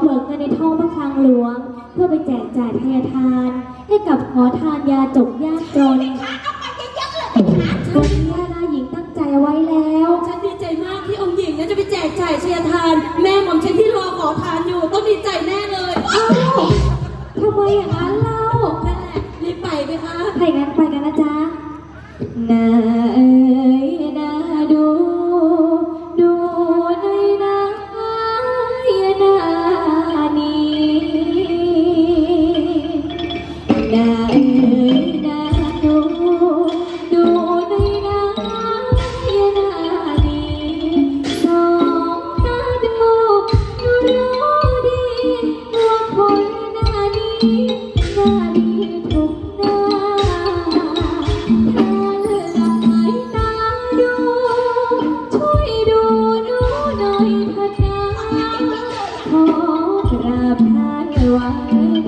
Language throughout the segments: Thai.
เบิกเงินในท่องพระคลังหลวง เพื่อไปแจกจ่ายทายทาน ให้กับขอทานยาจกยากจนไปหาเอาไปเยอะๆเลยไปหาซื้อ วันนี้นายหญิงตั้งใจไว้แล้ว ฉันดีใจมากที่องค์หญิงนั้นจะไปแจกจ่ายเชียร์ทาน แม่ของฉันที่รอขอทานอยู่ต้องดีใจแน่เลยเอ้าทำไมอย่างนั้นเล่า นั่นแหละรีบไปไปคะ ถ้าอย่างนั้นไปกันนะจ๊ะ นา ไงหลวง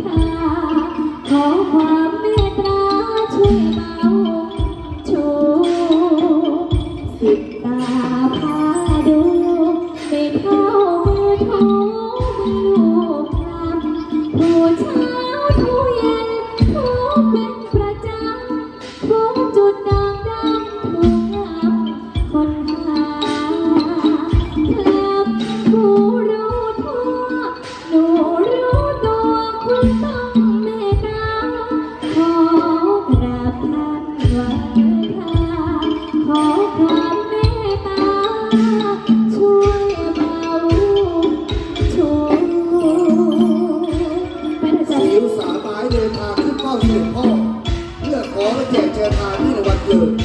พาขอความ ที่หลวพ่อเพื่อขอและแจกเชิญทานที่ในวันเกิด